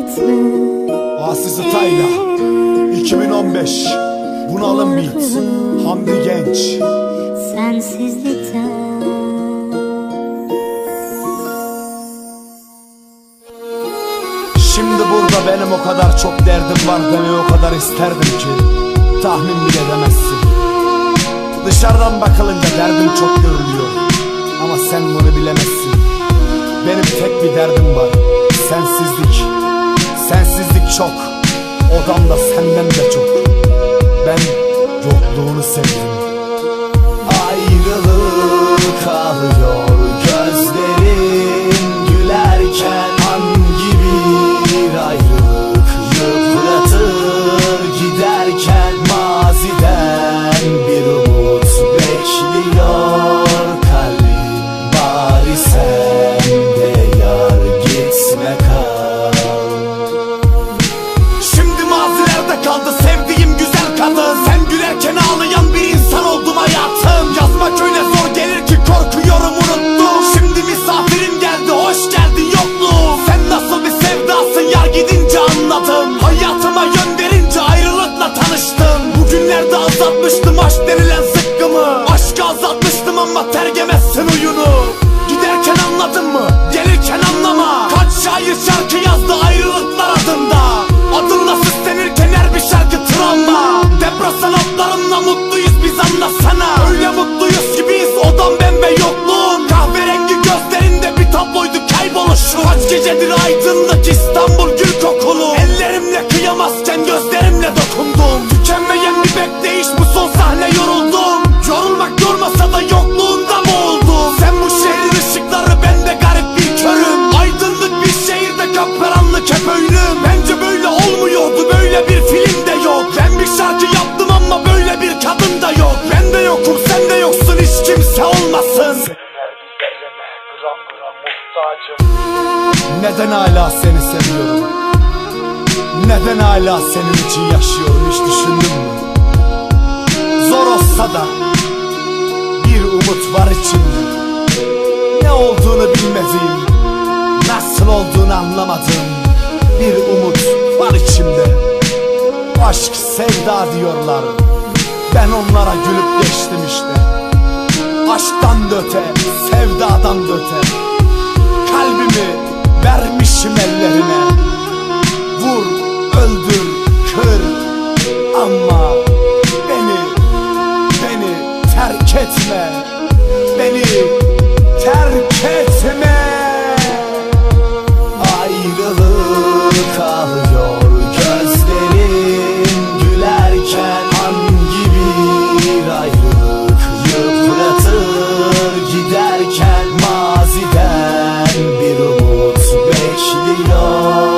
gitme Aslı Tayla 2015 Bunalım Beat Hamdi Genç. Sensizlikten. Şimdi burada benim o kadar çok derdim var Demeyi o kadar isterdim ki. Tahmin bile edemezsin. Dışarıdan bakılınca derdim çok görülüyor. Ama sen bunu bilemezsin. Benim tek bir derdim var. Sensizlik Sensizlik çok Odamda senden de çok. Ben yokluğunu sevdim. Ayrılık alıyor gözlerimle dokundum. Tükenmeyen bir bekleyiş bu son sahne yoruldum. Yorulmak yormasa da yokluğunda mı oldum? Sen bu şehrin ışıkları ben de garip bir körüm. Aydınlık bir şehirde kapkaranlık hep ölüm. Bence böyle olmuyordu böyle bir film de yok. Ben bir şarkı yaptım ama böyle bir kadın da yok. Ben de yokum sen de yoksun hiç kimse olmasın. Neden hala seni seviyorum Neden hala senin için yaşıyorum hiç düşündün mü? Zor olsa da bir umut var içimde. Ne olduğunu bilmediğim Nasıl olduğunu anlamadığım Bir umut var içimde. Aşk sevda diyorlar Ben onlara gülüp geçtim işte. Aşktan da öte, sevdadan da öte. Kalbimi vermişim ellerine etme. Beni terk etme. Ayrılık alıyor gözlerin gülerken Hangi bir ayrılık yıpratır? Giderken Maziden bir umut bekliyor